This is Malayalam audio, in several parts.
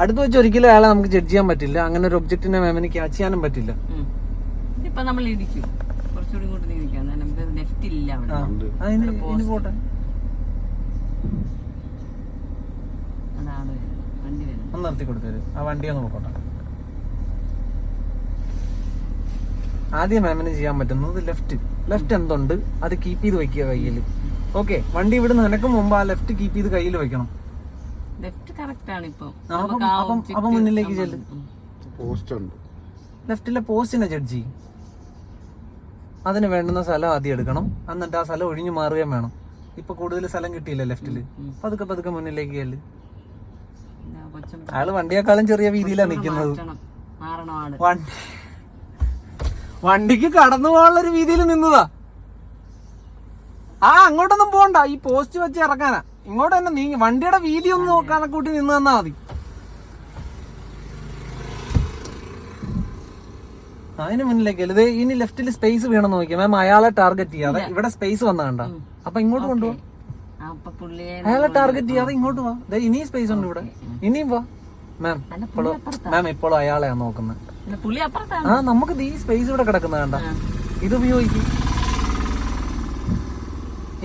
അടുത്ത് വെച്ച് ഒരിക്കലും അയാളെ നമുക്ക് ജഡ്ജ് ചെയ്യാൻ പറ്റില്ല. അങ്ങനെ ഒരു ഒബ്ജക്റ്റിനെ മാമിന് ക്യാച്ച് ചെയ്യാനും പറ്റില്ല. നമ്മൾ ഇടിക്കും. കുറച്ചുകൂടി നീക്കാം നമുക്ക് ലെഫ്റ്റ് ഇല്ല അവിടെ. പോട്ടെ. അതാണ് വണ്ടി വരുന്നത്. ഒന്ന് നിർത്തി കൊടുത്തരും ആ വണ്ടി ഒന്ന് പോട്ടെ ആദ്യം മാമിന് ചെയ്യാൻ പറ്റുന്നത് ലെഫ്റ്റ് ലെഫ്റ്റ് എന്തുണ്ട്? അത് കീപ്പ് ചെയ്ത് വെക്കുക കയ്യിൽ ഓക്കെ വണ്ടി ഇവിടുന്ന് നിനക്ക് മുമ്പ് ആ ലെഫ്റ്റ് കീപ്പ് ചെയ്ത് കയ്യിൽ വെക്കണം. ലെഫ്റ്റ് കറക്റ്റ് ആണ് ഇപ്പൊ. അപ്പം- മുന്നിലേക്ക് ചെല്ല്. ലെഫ്റ്റിലെ പോസ്റ്റിനെ ജഡ്ജി. അതിന് വേണ്ടുന്ന സ്ഥലം ആദ്യം എടുക്കണം. എന്നിട്ട് ആ സ്ഥലം ഒഴിഞ്ഞു മാറുകയും വേണം. ഇപ്പൊ കൂടുതൽ സ്ഥലം കിട്ടിയില്ല ലെഫ്റ്റിൽ പതുക്കെ പതുക്കെ മുന്നിലേക്ക് ചെല്ല്. അയാൾ വണ്ടിയേക്കാളും ചെറിയ വീതിയിലാണ് നിൽക്കുന്നത്. വണ്ടി വണ്ടിക്ക് കടന്നു പോകാനുള്ള ഒരു വീതിയിൽ നിന്നതാ. ആ അങ്ങോട്ടൊന്നും പോണ്ട ഈ പോസ്റ്റ് വെച്ച് ഇറക്കാനാ. ഇങ്ങോട്ട് തന്നെ നീ വണ്ടിയുടെ വീതി ഒന്ന് നോക്കാൻ കൂട്ടി നിന്ന് തന്നാ മതി. അതിന് മുന്നിലേക്ക് അല്ലെ? ഇനി ലെഫ്റ്റിൽ സ്പേസ് വീണെന്ന് നോക്കിയാ. മാം അയാളെ ടാർഗറ്റ് ചെയ്യാതെ ഇവിടെ സ്പേസ് വന്ന കണ്ട. അപ്പൊ ഇങ്ങോട്ട് കൊണ്ടുപോകാം അയാളെ ടാർഗറ്റ് ചെയ്യാതെ ഇങ്ങോട്ട് വാ. ദേ ഇനിയും സ്പേസ് ഉണ്ട് ഇവിടെ. ഇനിയും വാ. മാം ഇപ്പോഴും മാം ഇപ്പോഴും അയാളെയാ നോക്കുന്നത് ആ നമുക്ക് ഈ സ്പേസ് ഇവിടെ കിടക്കുന്ന കണ്ട. ഇത് ഉപയോഗിക്കും.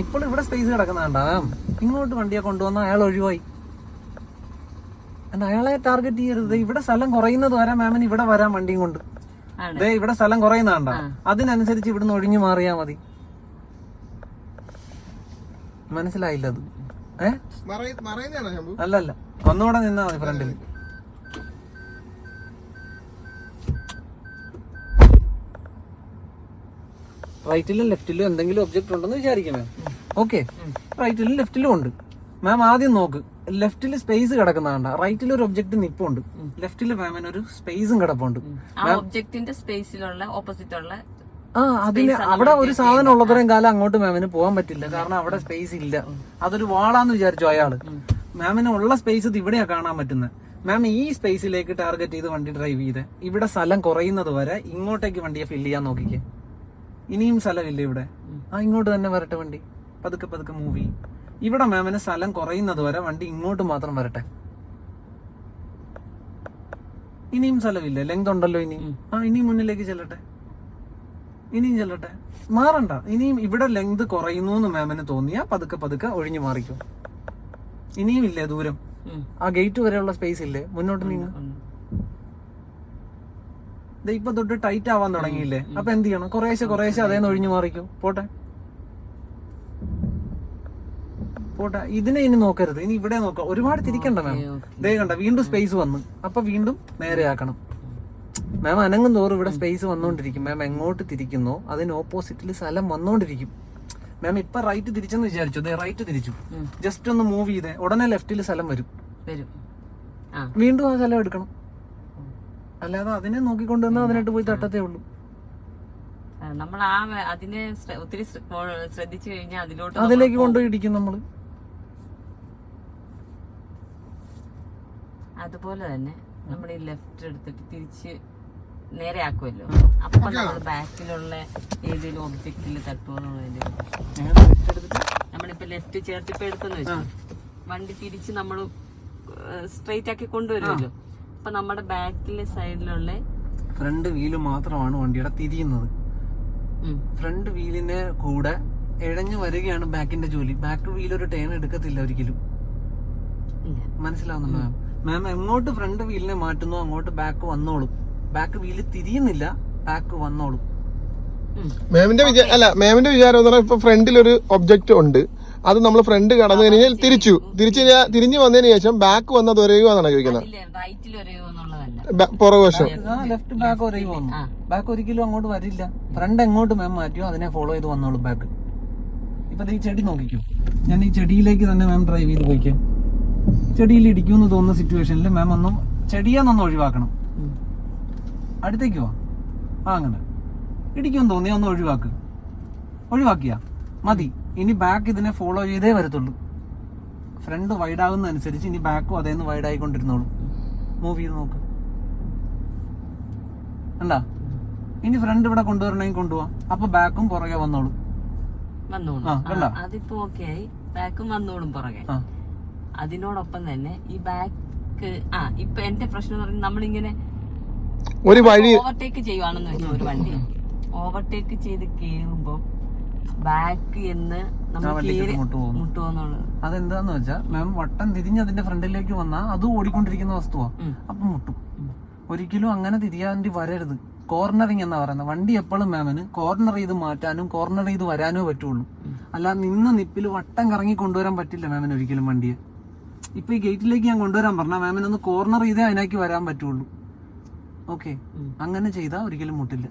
ഇപ്പോൾ ഇവിടെ സ്പേസ് കിടക്കുന്ന കണ്ട മാം ഇങ്ങോട്ട് വണ്ടിയെ കൊണ്ടുവന്ന അയാൾ ഒഴിവായി. അയാളെ ടാർഗറ്റ് ചെയ്യരുത്. ഇവിടെ സ്ഥലം കുറയുന്നത് വരെ മാമിന് ഇവിടെ വരാൻ വണ്ടിയും കൊണ്ട്. അതെ ദേ ഇവിടെ സ്ഥലം കുറയുന്ന കണ്ട. അതിനനുസരിച്ച് ഇവിടുന്ന് ഒഴിഞ്ഞു മാറിയാ മതി. മനസ്സിലായില്ല അത്. ഏ? അല്ലല്ല ഒന്നുകൂടെ നിന്നാ മതി ഫ്രണ്ടിൽ റൈറ്റിലും ലെഫ്റ്റിലും എന്തെങ്കിലും ഒബ്ജക്റ്റ് ഉണ്ടെന്ന് വിചാരിക്കണേ ഓക്കെ റൈറ്റിലും ലെഫ്റ്റിലും ഉണ്ട്. മാം ആദ്യം നോക്ക്. ലെഫ്റ്റിൽ സ്പേസ് കിടക്കുന്നതാണ്ട റൈറ്റിൽ ഒരു ഒബ്ജക്റ്റ് നിപ്പുണ്ട്. ലെഫ്റ്റിൽ മാമിന് ഒരു സ്പേസും കിടപ്പുണ്ട്. ആ ഒബ്ജക്റ്റിന്റെ സ്പേസിലുള്ള ഓപ്പോസിറ്റ് ഉള്ള ആ അതിന് അവിടെ ഒരു സാധനം ഉള്ളത്രയും കാലം അങ്ങോട്ട് മാമിന് പോകാൻ പറ്റില്ല. കാരണം അവിടെ സ്പേസ് ഇല്ല. അതൊരു വാളാന്ന് വിചാരിച്ചു അയാൾ. മാമിന് ഉള്ള സ്പേസ് ഇത് ഇവിടെയാ കാണാൻ പറ്റുന്നത് മാം ഈ സ്പേസിലേക്ക് ടാർഗറ്റ് ചെയ്ത് വണ്ടി ഡ്രൈവ് ചെയ്ത്. ഇവിടെ സ്ഥലം കുറയുന്നത് വരെ ഇങ്ങോട്ടേക്ക് വണ്ടിയെ ഫില്ല് ചെയ്യാൻ നോക്കിക്കേ. ഇനിയും സ്ഥലമില്ല ഇവിടെ? ആ ഇങ്ങോട്ട് തന്നെ വരട്ടെ വണ്ടി. പതുക്കെ പതുക്കെ മൂവ് ചെയ്യും. ഇവിടെ മാമിന് സ്ഥലം കുറയുന്നത് വരെ വണ്ടി ഇങ്ങോട്ട് മാത്രം വരട്ടെ. ഇനിയും സ്ഥലമില്ല? ലെങ്ത് ഉണ്ടല്ലോ ഇനിയും ആ ഇനിയും മുന്നിലേക്ക് ചെല്ലട്ടെ. ഇനിയും ചെല്ലട്ടെ. മാറണ്ട. ഇനിയും ഇവിടെ ലെങ്ത് കുറയുന്നു എന്ന് മാമിന് തോന്നിയാ പതുക്കെ പതുക്കെ ഒഴിഞ്ഞു മാറിക്കും. ഇനിയും ഇല്ലേ ദൂരം? ആ ഗേറ്റ് വരെയുള്ള സ്പേസ് ഇല്ലേ? മുന്നോട്ട് നീങ്ങ. ഇപ്പൊ തൊട്ട് ടൈറ്റ് ആവാൻ തുടങ്ങിയില്ലേ? അപ്പൊ എന്ത് ചെയ്യണം? കുറേശ്ശെ കുറേശ്ശെ അതേന്ന് ഒഴിഞ്ഞു മാറിക്കും. പോട്ടെ. പോട്ടെ ഇതിനെ ഇനി നോക്കരുത്. ഇനി ഇവിടെ നോക്കാം ഒരുപാട് തിരിക്കണ്ട മാം ദേ കണ്ട വീണ്ടും സ്പേസ് വന്നു. അപ്പൊ വീണ്ടും നേരെയാക്കണം മാം അനങ്ങും തോറും ഇവിടെ സ്പേസ് വന്നോണ്ടിരിക്കും. മാം എങ്ങോട്ട് തിരിക്കുന്നോ അതിന് ഓപ്പോസിറ്റിൽ സ്ഥലം വന്നോണ്ടിരിക്കും. മാം ഇപ്പൊ റൈറ്റ് തിരിച്ചെന്ന് വിചാരിച്ചു? ദേ റൈറ്റ് തിരിച്ചു. ജസ്റ്റ് ഒന്ന് മൂവ് ചെയ്തേ. ഉടനെ ലെഫ്റ്റിൽ സ്ഥലം വരും. വരും. വീണ്ടും ആ സ്ഥലം എടുക്കണം. അല്ലാതെ അതിനെ നോക്കിക്കൊണ്ട് വന്നാൽ അതിനായിട്ട് പോയി തട്ടത്തേ ഉള്ളൂ. നമ്മൾ ആ അതിനെ ഒത്തിരി ശ്രദ്ധിച്ചു കഴിഞ്ഞാൽ അതിലോട്ട് അതിലേക്ക് കൊണ്ടുപോയി ഇടിക്കും നമ്മൾ. അതുപോലെ തന്നെ നമ്മൾ ഈ ലെഫ്റ്റ് എടുത്തിട്ട് തിരിച്ച് നേരെ ആക്കുമല്ലോ അപ്പൊ നമ്മൾ ബാക്കിലുള്ള ഏതെങ്കിലും ഒബ്ജക്റ്റിൽ തട്ടുമെന്നുള്ളതിന്റെ നമ്മളിപ്പോ ലെഫ്റ്റ് ചേർത്ത് ഇപ്പൊ എടുത്തെന്ന് വെച്ചു. വണ്ടി തിരിച്ച് നമ്മൾ സ്ട്രെയിറ്റ് ആക്കി കൊണ്ടുവരുമല്ലോ അപ്പൊ നമ്മുടെ ബാക്കിലെ സൈഡിലുള്ള ഫ്രണ്ട് വീൽ മാത്രമാണ് വണ്ടിയുടെ തിരിയുന്നത്. ഫ്രണ്ട് വീലിന്റെ കൂടെ ഇഴഞ്ഞു വരികയാണ് ബാക്കിന്റെ ജോലി. ബാക്ക് വീൽ ഒരു ടേൺ എടുക്കത്തില്ല ഒരിക്കലും. മനസ്സിലാവുന്നുണ്ടോ? മാം എങ്ങോട്ട് ഫ്രണ്ട് വീലിനെ മാറ്റുന്നു അങ്ങോട്ട് ബാക്ക് വന്നോളും. ബാക്ക് വീൽ തിരിയുന്നില്ല ബാക്ക് വന്നോളും. മാമിന്റെ വിചാരം അല്ല മാമിന്റെ വിചാരം എന്ന് പറഞ്ഞാൽ ഇപ്പൊ ഫ്രണ്ടിൽ ഒരു ഒബ്ജക്റ്റ് ഉണ്ട്. അത് നമ്മൾ ഫ്രണ്ട് കടന്നു കഴിഞ്ഞാൽ തിരിച്ചു. തിരിച്ചു കഴിഞ്ഞാ- തിരിഞ്ഞു വന്നതിന് ശേഷം ബാക്ക് വന്നത് ഒരയുവാന്നാണ് ചോദിക്കുന്നത്. ഇല്ല റൈറ്റിൽ വരെയോ എന്നുള്ളതല്ല ബ- പുറകുവശം ലെഫ്റ്റ് ബാക്ക് ഒരേ വന്നു. ബാക്ക് ഒരിക്കലും അങ്ങോട്ട് വരില്ല. ഫ്രണ്ട് എങ്ങോട്ട് മാം മാറ്റിയോ അതിനെ ഫോളോ ചെയ്ത് വന്നോളൂ ബാക്ക് ഇപ്പൊ ദേ ഈ ചെടി നോക്കിക്കോ. ഞാൻ ഈ ചെടിയിലേക്ക് തന്നെ മാം ഡ്രൈവ് ചെയ്ത് പോയിക്കാം. ചെടിയിൽ ഇടിക്കുമെന്ന് തോന്നുന്ന സിറ്റുവേഷനിൽ മാം ഒന്നും ചെടിയെന്നൊന്ന് ഒഴിവാക്കണം. അടുത്തേക്ക് പോവാ. ആ അങ്ങനെ. ഇടിക്കുമെന്ന് തോന്നി ഒന്ന് ഒഴിവാക്ക്. ഒഴിവാക്കിയാ. മതി. ഇനി ബാക്ക് ഇതിനെ ഫോളോ ചെയ്തേ വരത്തുള്ളൂ. ഫ്രണ്ട് വൈഡ് ആകുന്ന അനുസരിച്ച് ഇനി ബാക്കും അതേന്ന് വൈഡ് ആയിക്കൊണ്ടിരുന്നോളൂ. മൂവ് ചെയ്ത് നോക്ക്. അല്ല? ഇനി ഫ്രണ്ട് ഇവിടെ കൊണ്ടുവരണമെങ്കിൽ കൊണ്ടുപോവാം. അപ്പൊ ബാക്കും പുറകെ വന്നോളൂ. വന്നോളും? അതിപ്പോ ഓക്കെ ആയി. ബാക്കും വന്നോളും പുറകെ. അതിനോടൊപ്പം തന്നെ ഈ ബാക്ക് ആ ഇപ്പൊ എന്റെ പ്രശ്നം എന്ന് പറഞ്ഞാൽ നമ്മളിങ്ങനെ ഒരു വഴി ഓവർടേക്ക് ചെയ്യുവാണെന്ന് വെച്ചാൽ ഒരു വണ്ടി. ഓവർടേക്ക് ചെയ്ത് കേറുമ്പോ ബാക്ക് എന്ന് അതെന്താന്ന് വെച്ചാൽ മാം വട്ടം തിരിഞ്ഞ് അതിന്റെ ഫ്രണ്ടിലേക്ക് വന്നാൽ അത് ഓടിക്കൊണ്ടിരിക്കുന്ന വസ്തുവാ. അപ്പൊ അപ്പം മുട്ടും. ഒരിക്കലും അങ്ങനെ തിരിയാണ്ടി വരരുത്. കോർണറിങ് എന്നാ പറയുന്നത് വണ്ടി എപ്പോഴും മാമിന് കോർണർ ചെയ്ത് മാറ്റാനും കോർണർ ചെയ്ത് വരാനോ പറ്റുള്ളൂ. അല്ല നിന്ന് നിപ്പിൽ വട്ടം കറങ്ങി കൊണ്ടുവരാൻ പറ്റില്ല മാമിന് ഒരിക്കലും വണ്ടിയെ. ഇപ്പൊ ഈ ഗേറ്റിലേക്ക് ഞാൻ കൊണ്ടുവരാൻ പറഞ്ഞ മാമിന് ഒന്ന് കോർണർ ചെയ്തേ അതിനാക്കി വരാൻ പറ്റുള്ളൂ. ഓക്കെ. അങ്ങനെ ചെയ്താൽ ഒരിക്കലും മുട്ടില്ല.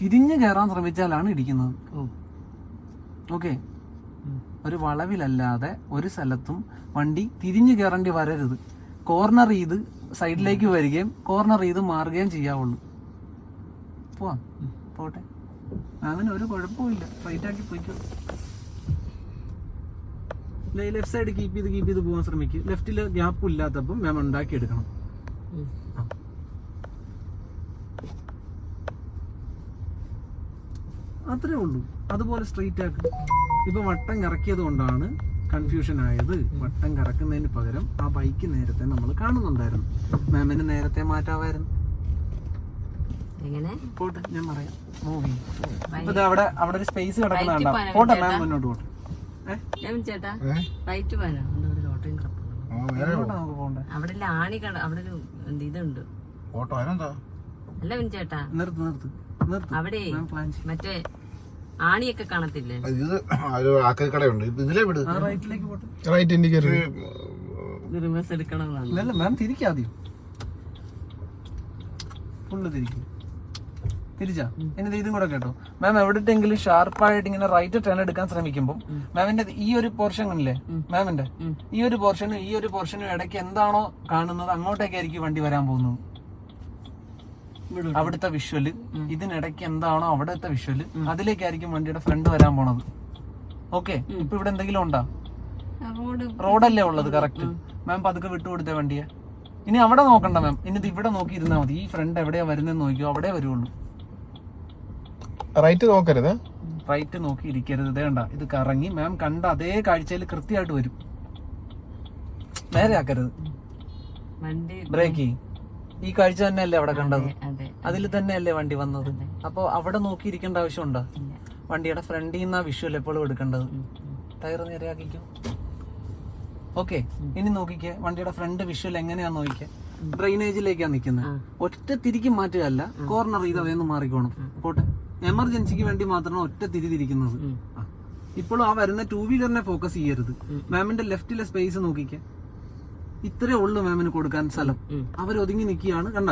തിരിഞ്ഞു കയറാൻ ശ്രമിച്ചാലാണ് ഇടിക്കുന്നത്. ഓക്കെ ഒരു വളവിലല്ലാതെ ഒരു സ്ഥലത്തും വണ്ടി തിരിഞ്ഞു കയറേണ്ടി വരരുത്. കോർണർ ചെയ്ത് സൈഡിലേക്ക് വരികയും കോർണർ ചെയ്ത് മാറുകയും ചെയ്യാവുള്ളൂ. പോവാ. പോട്ടെ. മാമിന് ഒരു കുഴപ്പമില്ല റൈറ്റാക്കി പോയിക്കോ. ലെഫ്റ്റ് സൈഡ് കീപ്പ് ചെയ്ത് കീപ്പ് ചെയ്ത് പോകാൻ ശ്രമിക്കും. ലെഫ്റ്റിൽ ഗ്യാപ്പ് ഇല്ലാത്തപ്പം മാം ഉണ്ടാക്കി എടുക്കണം. അത്രേ ഉള്ളൂ. അതുപോലെ സ്ട്രെയിറ്റ് ആക്ക്. ഇപ്പൊ വട്ടം കറക്കിയത് കൊണ്ടാണ് കൺഫ്യൂഷൻ ആയത്. വട്ടം കറക്കുന്നതിന് പകരം ആ ബൈക്ക് നേരത്തെ നമ്മൾ കാണുന്നുണ്ടായിരുന്നു. മാമിന് നേരത്തെ മാറ്റാവായിരുന്നു. പോട്ടെ ഞാൻ പറയാം. അവിടെ അവിടെ ഒരു സ്പേസ് കിടക്കുന്നതാണ് പോട്ടെ? മാം മുന്നോട്ട് പോട്ടെ. ചേട്ടാ റൈറ്റ് പോകാനോ ഒരു അവിടെ ആണി അവിടെ ഒരു എന്ത് ഇതുണ്ട്. ഓട്ടോ അല്ല വിൻ ചേട്ടാ നിർത്ത് നിർത്ത് നിർത്ത്. അവിടെ മറ്റേ ആണിയൊക്കെ കാണത്തില്ലേ? ഇത് ഇതിലേ വിട്. ആ റൈറ്റിലേക്ക് പോട്ടെ. റൈറ്റ് ഇൻഡിക്കേറ്റർ റിവേഴ്സ് എടുക്കണമെന്നാണ് മാം തിരിക്കാദ്യം ഫുള്ള് തിരിക്കും. തിരിച്ചാ? എന്നിട്ട് ഇതും കൂടെ കേട്ടോ. മാം എവിടെയെങ്കിലും ഷാർപ്പായിട്ട് ഇങ്ങനെ റൈറ്റ് ടേൺ എടുക്കാൻ ശ്രമിക്കുമ്പോൾ മാമിന്റെ ഈ ഒരു പോർഷൻ കണ്ടില്ലേ? മാമിന്റെ ഈ ഒരു പോർഷനും ഈ ഒരു പോർഷനും ഇടയ്ക്ക് എന്താണോ കാണുന്നത് അങ്ങോട്ടേക്കായിരിക്കും വണ്ടി വരാൻ പോകുന്നത്. അവിടുത്തെ വിഷ്വൽ ഇതിനിടയ്ക്ക് എന്താണോ അവിടുത്തെ വിഷ്വൽ അതിലേക്കായിരിക്കും വണ്ടിയുടെ ഫ്രണ്ട് വരാൻ പോണത്. ഓക്കെ ഇപ്പൊ ഇവിടെ എന്തെങ്കിലും ഉണ്ടോ? റോഡ്. റോഡല്ലേ ഉള്ളത് കറക്റ്റ് മാം പതുക്കെ വിട്ടുകൊടുത്തേ വണ്ടിയെ. ഇനി അവിടെ നോക്കണ്ട മാം ഇനി ഇവിടെ നോക്കി ഇരുന്നാൽ മതി. ഈ ഫ്രണ്ട് എവിടെയാ വരുന്നതെന്ന് നോക്കിയോ അവിടെ വരുള്ളൂ റൈറ്റ് നോക്കരുത്. റൈറ്റ് നോക്കി ഇരിക്കരുത് വേണ്ട ഇത് കറങ്ങി മാം കണ്ട അതേ കാഴ്ചയിൽ കൃത്യമായിട്ട് വരും. നേരെ ആക്കരുത്. വണ്ടി ബ്രേക്ക് ഈ കാഴ്ച തന്നെയല്ലേ അവിടെ കണ്ടത്? അതെ അതിൽ തന്നെയല്ലേ വണ്ടി വന്നത്? അപ്പൊ അവിടെ നോക്കി ഇരിക്കേണ്ട ആവശ്യമുണ്ടോ വണ്ടിയുടെ ഫ്രണ്ടിൽ നിന്ന് ആ വിഷ്വൽ എപ്പോഴും എടുക്കേണ്ടത്. ടയർ നേരെ ടയർ നേരെയാക്കിക്കോ ഓക്കെ ഇനി നോക്കിക്കേ. വണ്ടിയുടെ ഫ്രണ്ട് വിഷ്വൽ എങ്ങനെയാ നോക്കിക്കേ? ഡ്രൈനേജിലേക്കാ നിൽക്കുന്നത് ഒറ്റ തിരിക്കും മാറ്റുകയല്ല കോർണർ ചെയ്ത് അതേന്ന് മാറിക്കോണം. പോട്ടെ. എമർജൻസിക്ക് വേണ്ടി മാത്രമാണ് ഒറ്റ തിരി തിരിക്കുന്നത്. ആ. ഇപ്പോഴും ആ വരുന്ന ടൂ വീലറിനെ ഫോക്കസ് ചെയ്യരുത്. മാമിന്റെ ലെഫ്റ്റിലെ സ്പേസ് നോക്കിക്കേ. ഇത്രേ ഉള്ളൂ മാമിന് കൊടുക്കാൻ സ്ഥലം. അവർ ഒതുങ്ങി നിൽക്കുകയാണ് കണ്ട?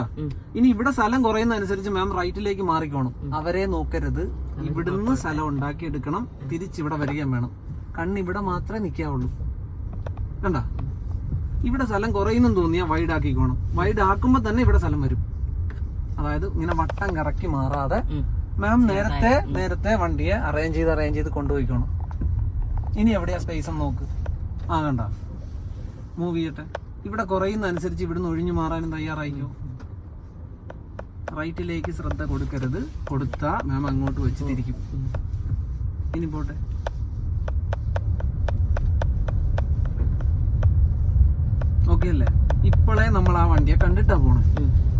ഇനി ഇവിടെ സ്ഥലം കുറയുന്നതനുസരിച്ച് മാം റൈറ്റിലേക്ക് മാറിക്കോണം. അവരെ നോക്കരുത്. ഇവിടുന്ന് സ്ഥലം ഉണ്ടാക്കി എടുക്കണം തിരിച്ചിവിടെ വരികയും വേണം. കണ്ണ് ഇവിടെ മാത്രമേ നിൽക്കാവുള്ളൂ. കണ്ട? ഇവിടെ സ്ഥലം കുറയുന്നെന്ന് തോന്നിയാൽ വൈഡ് ആക്കിക്കോണം. വൈഡ് ആക്കുമ്പോ തന്നെ ഇവിടെ സ്ഥലം വരും. അതായത് ഇങ്ങനെ വട്ടം കറക്കി മാറാതെ. മാം നേരത്തെ നേരത്തെ വണ്ടിയെ അറേഞ്ച് ചെയ്ത് അറേഞ്ച് ചെയ്ത് കൊണ്ടുപോയിക്കോണം. ഇനി എവിടെയാ സ്പേസ് എന്ന് നോക്ക്. ആ കണ്ട. മൂവ് ചെയ്യട്ടെ. ഇവിടെ കുറയുന്ന അനുസരിച്ച് ഇവിടുന്ന് ഒഴിഞ്ഞു മാറാനും തയ്യാറായിക്കോ. റൈറ്റിലേക്ക് ശ്രദ്ധ കൊടുക്കരുത്. കൊടുത്താ മാം അങ്ങോട്ട് വെച്ച് തിരിക്കും ഇനി പോട്ടെ. ഓക്കെ അല്ലേ? ഇപ്പോഴേ നമ്മൾ ആ വണ്ടിയെ കണ്ടിട്ടാ പോണേ.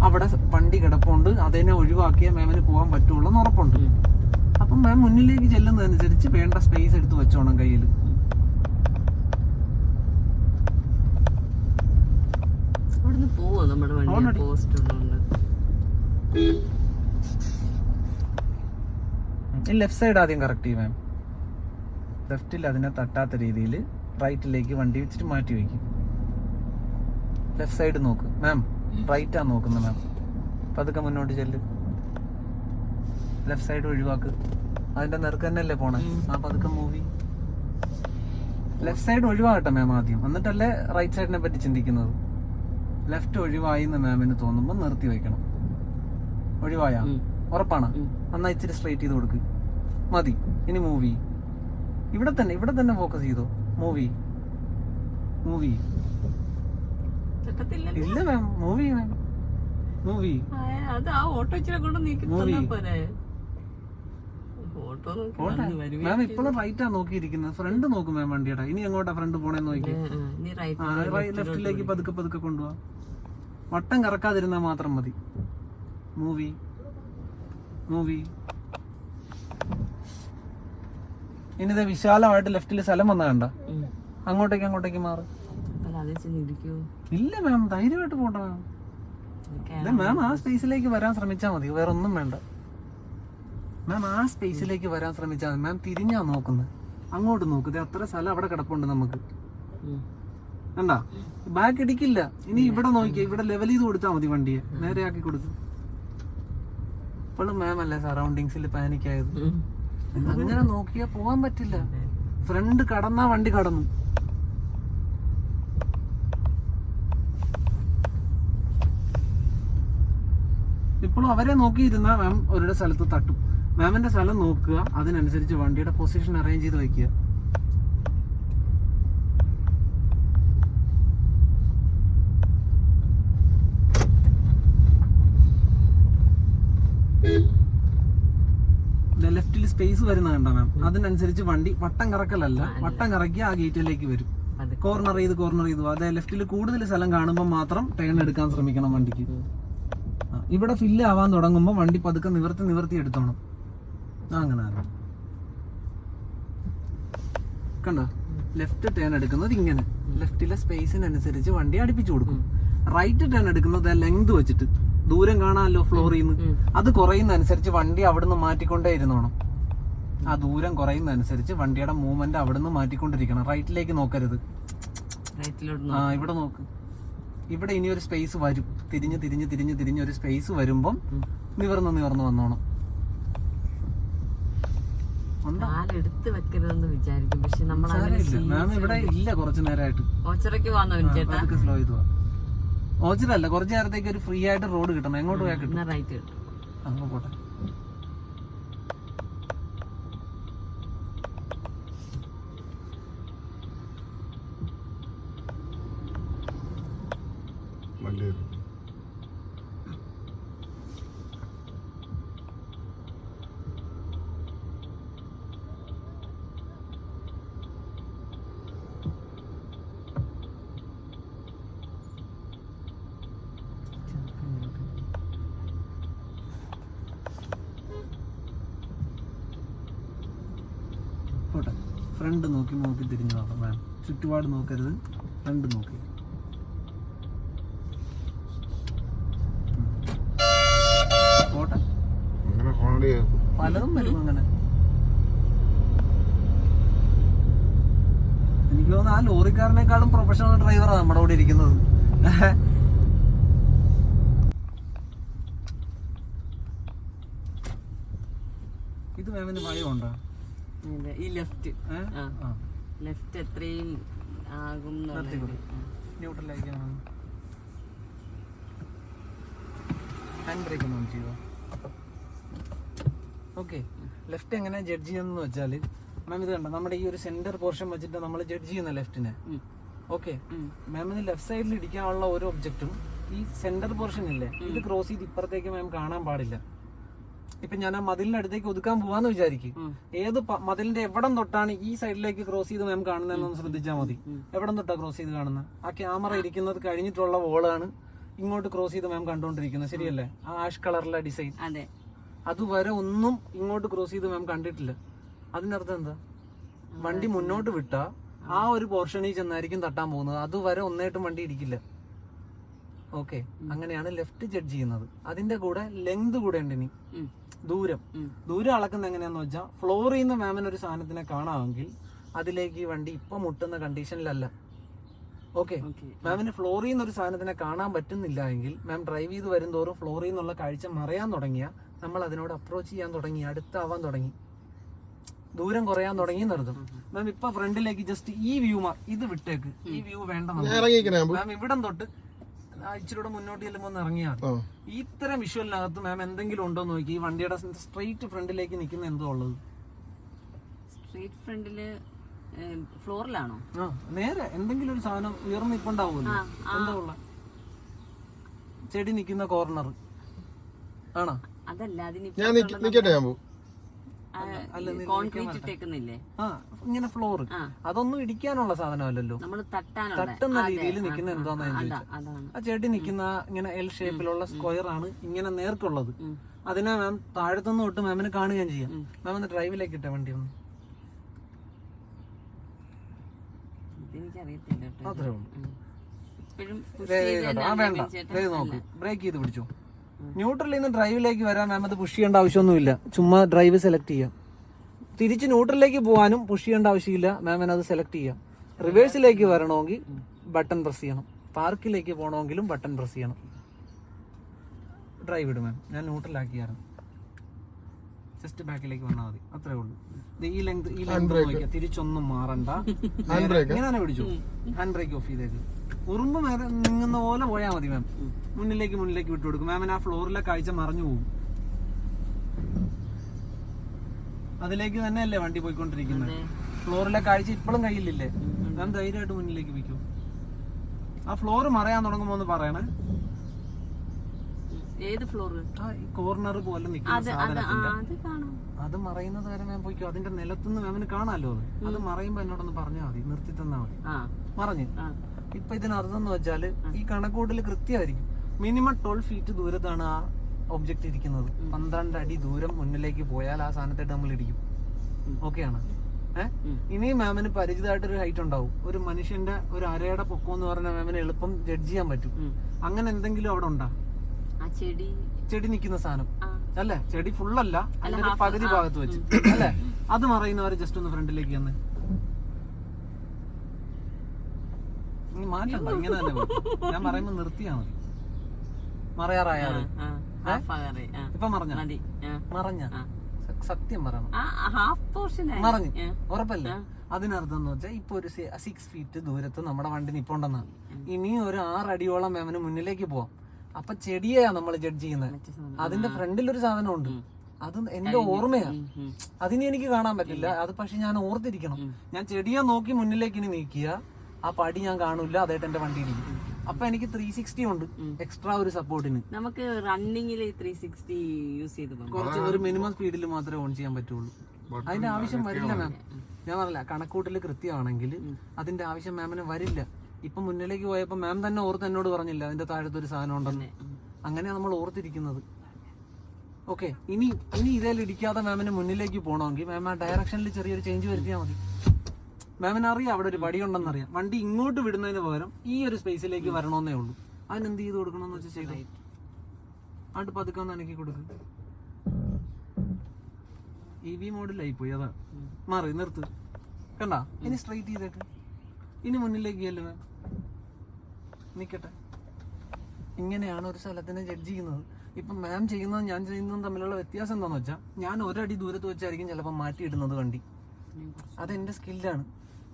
അവിടെ വണ്ടി കിടപ്പുണ്ട്. അതിനെ ഒഴിവാക്കിയ മാമിന് പോകാൻ പറ്റുള്ളൂ എന്ന് ഉറപ്പുണ്ട്. അപ്പം മാം മുന്നിലേക്ക് ചെല്ലുന്നതനുസരിച്ച് വേണ്ട സ്പേസ് എടുത്ത് വെച്ചോണം കയ്യിൽ ലെഫ്റ്റ് സൈഡ് ആദ്യം കറക്റ്റ് ചെയ്യും മാം. ലെഫ്റ്റിൽ അതിനെ തട്ടാത്ത രീതിയിൽ റൈറ്റിലേക്ക് വണ്ടി വെച്ചിട്ട് മാറ്റി വയ്ക്കും ലെഫ്റ്റ് സൈഡ് നോക്ക്. മാം റൈറ്റാ നോക്കുന്നത് മാം പതുക്കെ മുന്നോട്ട് ചെല്ല്. ലെഫ്റ്റ് സൈഡ് ഒഴിവാക്ക്. അതിന്റെ നിരക്ക് തന്നെയല്ലേ പോണേ? ആ പതുക്കെ മൂവി ലെഫ്റ്റ് സൈഡ് ഒഴിവാകട്ടെ മാം ആദ്യം. എന്നിട്ടല്ലേ റൈറ്റ് സൈഡിനെ പറ്റി ചിന്തിക്കുന്നത്? ലെഫ്റ്റ് ഒഴിവായി എന്ന് മാമിന് തോന്നുമ്പോൾ നിർത്തി വെക്കണം. ഒഴിവായ. ഉറപ്പാണ്. നന്നായി എന്നാ ഇച്ചിരി സ്ട്രേറ്റ് ചെയ്ത് കൊടുക്ക്. മതി. ഇനി മൂവി ഇവിടെ തന്നെ ഇവിടെ തന്നെ ഫോക്കസ് ചെയ്തോ. മൂവി മൂവി ഇല്ല മാം മൂവി മാം. മൂവി അത് ആ ഓട്ടോ ഇച്ചിരി കൊണ്ട് നീക്കി പോരെ. മാം ഇപ്പോഴും റൈറ്റാ നോക്കിയിരിക്കുന്നത്. ഫ്രണ്ട് നോക്കും മാം വണ്ടിയുടെ. ഇനി എങ്ങോട്ടാ ഫ്രണ്ട് പോണേന്ന് നോക്കി ലെഫ്റ്റിലേക്ക് പതുക്കെ പതുക്കെ കൊണ്ടുപോവാ. വട്ടം കറക്കാതിരുന്നാ മാത്രം മതി. മൂവി മൂവി ഇനിത് വിശാലമായിട്ട് ലെഫ്റ്റിൽ സ്ഥലം വന്ന കണ്ട? അങ്ങോട്ടേക്ക് അങ്ങോട്ടേക്ക് മാറും. ഇല്ല മാം ധൈര്യമായിട്ട് പോട്ടെ മാം ഇല്ല മാം ആ സ്പേസിലേക്ക് വരാൻ ശ്രമിച്ചാൽ മതി വേറെ ഒന്നും വേണ്ട. മാം ആ സ്പേസിലേക്ക് വരാൻ ശ്രമിച്ചാൽ മതി. മാം തിരിഞ്ഞാ നോക്കുന്നത് അങ്ങോട്ട് നോക്കുന്നത് അത്ര സ്ഥലം അവിടെ കിടപ്പുണ്ട് നമുക്ക്. കണ്ടാ? ബാക്ക് ഇടിക്കില്ല. ഇനി ഇവിടെ നോക്കിയാ ഇവിടെ ലെവൽ ചെയ്ത് കൊടുത്താൽ മതി വണ്ടിയെ. നേരെ ആക്കി കൊടുത്തു ഇപ്പോഴും മാം അല്ലേ സറൗണ്ടിങ്സിൽ പാനിക് ആയത്? അങ്ങനെ നോക്കിയാ പോകാൻ പറ്റില്ല. ഫ്രണ്ട് കടന്നാ വണ്ടി കടന്നു. ഇപ്പോഴും അവരെ നോക്കിയിരുന്നാൽ മാം അവരുടെ സ്ഥലത്ത് തട്ടും. മാമിന്റെ സ്ഥലം നോക്കുക അതിനനുസരിച്ച് വണ്ടിയുടെ പൊസിഷൻ അറേഞ്ച് ചെയ്ത് വെക്കുക ലെഫ്റ്റിൽ സ്പേസ് വരുന്ന കണ്ട മാം. അതിനനുസരിച്ച് വണ്ടി വട്ടം കറക്കലല്ല വട്ടം കറക്കി ആ ഗേറ്റിലേക്ക് വരും. കോർണർ ചെയ്ത് കോർണർ ചെയ്തു. അതെ ലെഫ്റ്റിൽ കൂടുതൽ സ്ഥലം കാണുമ്പോൾ മാത്രം ടേൺ എടുക്കാൻ ശ്രമിക്കണം വണ്ടിക്ക്. ഇവിടെ ഫില്ല് ആവാൻ തുടങ്ങുമ്പോൾ വണ്ടി പതുക്കെ നിവർത്തി നിവർത്തി എടുത്തോണം. ആ, അങ്ങനെ. കണ്ടോ? ലെഫ്റ്റ് ടേൺ എടുക്കുന്നത് ഇങ്ങനെ. ലെഫ്റ്റിലെ സ്പേസിനനുസരിച്ച് വണ്ടി അടുപ്പിച്ചു കൊടുക്കും. റൈറ്റ് ടേൺ എടുക്കുന്നത് ലെങ്ത് വെച്ചിട്ട്. ദൂരം കാണാമല്ലോ ഫ്ലോറിൽ നിന്ന് അത് കുറയുന്നതനുസരിച്ച് വണ്ടി അവിടുന്ന് മാറ്റിക്കൊണ്ടേ ഇരുന്നോണം. ആ ദൂരം കുറയുന്നതനുസരിച്ച് വണ്ടിയുടെ മൂവ്മെന്റ് അവിടുന്ന് മാറ്റിക്കൊണ്ടിരിക്കണം. റൈറ്റിലേക്ക് നോക്കരുത്. ആ ഇവിടെ നോക്ക്. ഇവിടെ ഇനി ഒരു സ്പേസ് വരും. തിരിഞ്ഞ് തിരിഞ്ഞ് തിരിഞ്ഞ് തിരിഞ്ഞ് ഒരു സ്പേസ് വരുമ്പം നിവർന്ന് നിവർന്ന് വന്നോണം? കാലെടുത്ത് വെക്കരുതെന്ന് വിചാരിക്കും. പക്ഷെ നമ്മൾ മാം ഇവിടെ ഇല്ല കുറച്ചു നേരമായിട്ട് ഓച്ചറയ്ക്ക് വന്നോ ചേട്ടാ? അതൊക്കെ സ്ലോ ചെയ്തു ഓച്ചിറല്ല കുറച്ചു നേരത്തേക്ക് ഒരു ഫ്രീ ആയിട്ട് റോഡ് കിട്ടണം. എങ്ങോട്ട് പോയാൽ കിട്ടും? അങ്ങോട്ട് റൈറ്റ് കിട്ടും. അങ്ങ് പോട്ടെ വണ്ടി പോട്ടെ ഫ്രണ്ട് നോക്കി നോക്കി തിരിഞ്ഞു നോക്കാം വേണം ചുറ്റുപാട് നോക്കരുത്. ഫ്രണ്ട് നോക്കി. പോട്ടെ. പലതും വരും അങ്ങനെ. എനിക്ക് തോന്നുന്നു ആ ലോറിക്കാരനേക്കാളും പ്രൊഫഷണൽ ഡ്രൈവറാണ് നമ്മുടെ കൂടെ ഇരിക്കുന്നത്. ഇത് മാമിന് ഭയമുണ്ടോ ഈ ലെഫ്റ്റ്. ലെഫ്റ്റ് എത്രയും ആകും. ന്യൂട്രലായിരിക്കണം. ഹാൻഡ് ബ്രേക്ക് ഒന്ന് ഓൺ ചെയ്യുക ഓക്കെ ലെഫ്റ്റ് എങ്ങനെ ജഡ്ജ് ചെയ്യുന്നത് വെച്ചാൽ മാം ഇത് കണ്ടോ? നമ്മുടെ ഈ ഒരു സെന്റർ പോർഷൻ വെച്ചിട്ട് നമ്മൾ ജഡ്ജ് ചെയ്യുന്ന ലെഫ്റ്റിനെ. ഓക്കെ മാമിന് ലെഫ്റ്റ് സൈഡിൽ ഇടിക്കാനുള്ള ഒരു ഒബ്ജക്റ്റും ഈ സെന്റർ പോർഷൻ ഇല്ലേ? ഇത് ക്രോസ് ചെയ്ത് ഇപ്പുറത്തേക്ക് മാം കാണാൻ പാടില്ല. ഇപ്പൊ ഞാൻ ആ മതിലിന്റെ അടുത്തേക്ക് ഒതുക്കാൻ പോവാന്ന് വിചാരിക്കും. ഏത് മതിലിന്റെ എവിടം തൊട്ടാണ് ഈ സൈഡിലേക്ക് ക്രോസ് ചെയ്ത് മാം കാണുന്നതെന്നൊന്ന് ശ്രദ്ധിച്ചാൽ മതി. എവിടം തൊട്ടാ ക്രോസ് ചെയ്ത് കാണുന്നത്? ആ ക്യാമറ ഇരിക്കുന്നത് കഴിഞ്ഞിട്ടുള്ള വോളാണ് ഇങ്ങോട്ട് ക്രോസ് ചെയ്ത് മാം കണ്ടുകൊണ്ടിരിക്കുന്നത് ശരിയല്ലേ? ആ ആഷ് കളറിലെ ഡിസൈൻ അതെ. അതുവരെ ഒന്നും ഇങ്ങോട്ട് ക്രോസ് ചെയ്ത് മാം കണ്ടിട്ടില്ല. അതിനർത്ഥം എന്താ? വണ്ടി മുന്നോട്ട് വിട്ട ആ ഒരു പോർഷനിൽ ചെന്നായിരിക്കും തട്ടാൻ പോകുന്നത്. അതുവരെ ഒന്നായിട്ടും വണ്ടി ഇരിക്കില്ല. ഓക്കെ. അങ്ങനെയാണ് ലെഫ്റ്റ് ജഡ്ജ് ചെയ്യുന്നത്. അതിന്റെ കൂടെ ലെങ്ത് കൂടെ ഉണ്ട് ഇനി. ദൂരം. ദൂരം അളക്കുന്ന എങ്ങനെയാന്ന് വെച്ചാൽ ഫ്ലോറിൽ നിന്ന് മാമിന് ഒരു സാധനത്തിനെ കാണാമെങ്കിൽ അതിലേക്ക് ഈ വണ്ടി ഇപ്പൊ മുട്ടുന്ന കണ്ടീഷനിലല്ല ഓക്കെ. മാമിന് ഫ്ലോറിൽ നിന്ന് ഒരു സാധനത്തിനെ കാണാൻ പറ്റുന്നില്ല എങ്കിൽ മാം ഡ്രൈവ് ചെയ്ത് വരുംതോറും ഫ്ലോറിൽ നിന്നുള്ള കാഴ്ച മറയാൻ തുടങ്ങിയ നമ്മൾ അതിനോട് അപ്രോച്ച് ചെയ്യാൻ തുടങ്ങി അടുത്താവാൻ തുടങ്ങി. ദൂരം കുറയാൻ തുടങ്ങി നിർത്തും മാം ഇപ്പൊ ഫ്രണ്ടിലേക്ക് ജസ്റ്റ് ഈ വ്യൂ ഇത് വിട്ടേക്ക്. ഈ വ്യൂ വേണ്ട മാം ഇവിടം തൊട്ട് ആ ഇച്ചിരി കൂടെ മുന്നോട്ട് ചെല്ലുമ്പോൾ ഒന്ന് ഇറങ്ങിയാൽ മതി. ഇത്തരം വിഷ്വലിനകത്ത് മാം എന്തെങ്കിലും ഉണ്ടോ എന്ന് നോക്കി. ഈ വണ്ടിയുടെ സ്ട്രെയിറ്റ് ഫ്രണ്ടിലേക്ക് നിൽക്കുന്ന എന്തോ ഉള്ളത്? സ്ട്രെയിറ്റ് ഫ്രണ്ടിൽ ഫ്ലോറിലാണോ ആ നേരെ എന്തെങ്കിലും ഒരു സാധനം ഉയർന്ന് നിൽപ്പുണ്ടാവുമല്ലോ ആ, ആ. ഉള്ള ചെടി നിൽക്കുന്ന കോർണർ ആണോ? അതല്ല അതിന് ഞാൻ നിൽക്കട്ടെ നിക്കട്ടെ ഞാൻ പോ കോൺക്രീറ്റ് ഇട്ടേക്കുന്നില്ലേ ആ ഇങ്ങനെ ഫ്ലോർ. അതൊന്നും ഇടിക്കാനുള്ള സാധനമല്ലല്ലോ. തട്ടുന്ന രീതിയിൽ നിൽക്കുന്ന എന്താന്ന് ആ ചെടി നിൽക്കുന്ന ഇങ്ങനെ എൽ ഷേപ്പിലുള്ള സ്ക്വയർ ആണ് ഇങ്ങനെ നേർക്കുള്ളത്. അതിനെ മാം താഴത്തുനിന്ന് തൊട്ട് മാമിന് കാണുകയും ചെയ്യാം. മാം ഒന്ന് ഡ്രൈവിലേക്ക് ഇട്ട വണ്ടി ഒന്ന്. അത്രേ ഉള്ളൂ. വേണ്ട. നോക്ക്. ബ്രേക്ക് ചെയ്ത് പിടിച്ചോ. ന്യൂട്രലിൽ നിന്ന് ഡ്രൈവിലേക്ക് വരാൻ മാം അത് പുഷ് ചെയ്യേണ്ട ആവശ്യമൊന്നുമില്ല. ചുമ്മാ ഡ്രൈവ് സെലക്ട് ചെയ്യാം. തിരിച്ച് ന്യൂട്രലിലേക്ക് പോകാനും പുഷ് ചെയ്യേണ്ട ആവശ്യമില്ല. മാമിന് അത് സെലക്ട് ചെയ്യാം. റിവേഴ്സിലേക്ക് വരണമെങ്കിൽ ബട്ടൺ പ്രസ് ചെയ്യണം. പാർക്കിലേക്ക് പോകണമെങ്കിലും ബട്ടൺ പ്രസ് ചെയ്യണം. ഡ്രൈവ് ഇടും മാം. ഞാൻ ന്യൂട്രലാക്കിയായിരുന്നു ജസ്റ്റ് ബാക്കിലേക്ക് വന്നാൽ മതി. അത്രേ ഉള്ളൂ. ദേ ഈ ലെങ്ത് ഈ ലെങ്ത് നോക്കിയാൽ തിരിച്ചൊന്നും മാറണ്ട. ഇങ്ങനെ തന്നെ പിടിച്ചു. ഹാൻഡ് ബ്രേക്ക് ഓഫ് ചെയ്തേക്ക്. ഉറുമ്പ് നീങ്ങുന്ന പോലെ പോയാൽ മതി മാം മുന്നിലേക്ക് മുന്നിലേക്ക് വിട്ടു കൊടുക്കും. മാമിന് ആ ഫ്ലോറിലെ കാഴ്ച മറിഞ്ഞു പോകും. അതിലേക്ക് തന്നെയല്ലേ വണ്ടി പോയിക്കൊണ്ടിരിക്കുന്നത്? ഫ്ലോറിലെ കാഴ്ച ഇപ്പോഴും കയ്യിലില്ലേ? മാം ധൈര്യമായിട്ട് മുന്നിലേക്ക് വയ്ക്കും. ആ ഫ്ലോർ മറയാൻ തുടങ്ങുമ്പോ ഒന്ന് പറയണേ. ഏത് ഫ്ലോർ കോർണർ പോലെ അത് മറയുന്നത് വരെ മാം പോയിക്കോ. അതിന്റെ നിലത്തുനിന്ന് മാമിന് കാണാലോ അത്. അത് മറയുമ്പോ എന്നോടൊന്ന് പറഞ്ഞാൽ മതി. നിർത്തി തന്നാ മതി. മറഞ്ഞു. ഇപ്പൊ ഇതിനർത്ഥം എന്ന് വെച്ചാൽ ഈ കണക്കൂട്ടിൽ കൃത്യമായിരിക്കും. മിനിമം ട്വൽവ് ഫീറ്റ് ദൂരത്താണ് ആ ഒബ്ജക്റ്റ് ഇരിക്കുന്നത്. പന്ത്രണ്ട് അടി ദൂരം മുന്നിലേക്ക് പോയാൽ ആ സാധനത്തായിട്ട് നമ്മൾ ഇടിക്കും. ഓക്കെയാണ് ഏഹ്. ഇനിയും മാമിന് പരിചിതമായിട്ടൊരു ഹൈറ്റ് ഉണ്ടാവും. ഒരു മനുഷ്യന്റെ ഒരു അരയുടെ പൊക്കം എന്ന് പറഞ്ഞാൽ മാമിന് എളുപ്പം ജഡ്ജ് ചെയ്യാൻ പറ്റും. അങ്ങനെ എന്തെങ്കിലും അവിടെ ഉണ്ടാ? ചെടി. ചെടി നിൽക്കുന്ന സാധനം. അല്ലേ? ചെടി ഫുള്ളല്ല അതിന്റെ പകുതി ഭാഗത്ത് വെച്ച്. അല്ലേ? അത് മറയുന്നവരെ ജസ്റ്റ് ഒന്ന് ഫ്രണ്ടിലേക്ക് വന്ന്. നീ മാറ്റണ്ട ഇങ്ങനെ തന്നെ പോ. ഞാൻ പറയുമ്പോ നിർത്തിയാ മതി. മറയാറായാൽ ആ ഹാഫ് ആകറി ആ. ഇപ്പൊ മറഞ്ഞ? മതി ആ. മറഞ്ഞ? ആ. സ- സത്യം പറയണം. ആ ഹാഫ് പോർഷൻ മറഞ്ഞു. ഉറപ്പല്ലേ? അതിനർത്ഥം എന്ന് വെച്ചാൽ ഇപ്പൊ ഒരു സിക്സ് ഫീറ്റ് ദൂരത്ത് നമ്മുടെ വണ്ടി നിപ്പുണ്ടെന്നാണ് ഇനി ഒരു ആറടിയോളം മാമിന് മുന്നിലേക്ക് പോവാം. അപ്പൊ ചെടിയെയാ നമ്മൾ ജഡ്ജ് ചെയ്യുന്നത് അതിന്റെ ഫ്രണ്ടിൽ ഒരു സാധനം ഉണ്ട് അത് എന്റെ ഓർമ്മയാ. അതിനി എനിക്ക് കാണാൻ പറ്റില്ല. അത് പക്ഷെ ഞാൻ ഓർത്തിരിക്കണം. ഞാൻ ചെടിയെ നോക്കി മുന്നിലേക്ക് ഇനി നീക്കിയ ആ പടി ഞാൻ കാണൂല അതായിട്ട് എന്റെ വണ്ടി ഇരിക്കും. അപ്പൊ എനിക്ക് ത്രീ സിക്സ്റ്റി ഉണ്ട്. എക്സ്ട്രാ ഒരു സപ്പോർട്ടിന് നമുക്ക് റണ്ണിങ്ങിൽ ത്രീ സിക്സ്റ്റി യൂസ് ചെയ്ത് കുറച്ച് ഒരു മിനിമം സ്പീഡിൽ മാത്രമേ ഓൺ ചെയ്യാൻ പറ്റുള്ളൂ. അതിന്റെ ആവശ്യം വരില്ല മാം ഞാൻ പറഞ്ഞില്ല കണക്കൂട്ടിൽ കൃത്യമാണെങ്കിൽ അതിന്റെ ആവശ്യം മാമിന് വരില്ല. ഇപ്പൊ മുന്നിലേക്ക് പോയപ്പോ മാം തന്നെ ഓർത്ത് എന്നോട് പറഞ്ഞില്ല അതിന്റെ താഴത്ത് ഒരു സാധനം ഉണ്ടെന്ന്. അങ്ങനെയാണ് നമ്മൾ ഓർത്തിരിക്കുന്നത്. ഓക്കെ ഇനി ഇനി ഇതേൽ ഇടിക്കാതെ മാമിന് മുന്നിലേക്ക് പോകണമെങ്കിൽ മാം ആ ഡയറക്ഷനിൽ ചെറിയൊരു ചേഞ്ച് വരുത്തിയാൽ മതി. മാമിന് അറിയാം അവിടെ ഒരു പടിയുണ്ടെന്ന് അറിയാം വണ്ടി ഇങ്ങോട്ട് വിടുന്നതിന് പകരം ഈ ഒരു സ്പേസിലേക്ക് വരണമെന്നേ ഉള്ളൂ. അതിനെന്ത് ചെയ്ത് കൊടുക്കണമെന്ന് വെച്ചാൽ ചെയ്തു? അങ്ങോട്ട് പതുക്കെ ഒന്ന് അനക്കി കൊടുക്ക്. ഇ വി മോഡിലായി പോയി അതാ. മാറി നിർത്ത്. കണ്ട? ഇനി സ്ട്രൈറ്റ് ചെയ്തേക്ക്. ഇനി മുന്നിലേക്ക് അല്ലേ മാം. നിക്കട്ടെ. ഇങ്ങനെയാണ് ഒരു സ്ഥലത്തിനെ ജഡ്ജ് ചെയ്യുന്നത്. ഇപ്പം മാം ചെയ്യുന്നതും ഞാൻ ചെയ്യുന്നതും തമ്മിലുള്ള വ്യത്യാസം എന്താണെന്ന് വെച്ചാൽ ഞാൻ ഒരടി ദൂരത്ത് വെച്ചായിരിക്കും ചിലപ്പോൾ മാറ്റിയിടുന്നത് വണ്ടി. അതെന്റെ സ്കില്ലാണ്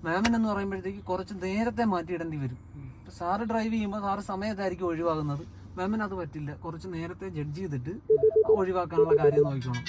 മാമിനെന്ന് പറയുമ്പോഴത്തേക്ക് കുറച്ച് നേരത്തെ മാറ്റിയിടേണ്ടി വരും. ഇപ്പൊ സാറ് ഡ്രൈവ് ചെയ്യുമ്പോൾ സാറ് സമയത്തായിരിക്കും ഒഴിവാകുന്നത്. മാമിന് അത് പറ്റില്ല. കുറച്ച് നേരത്തെ ജഡ്ജ് ചെയ്തിട്ട് ഒഴിവാക്കാനുള്ള കാര്യം നോക്കിക്കോണം.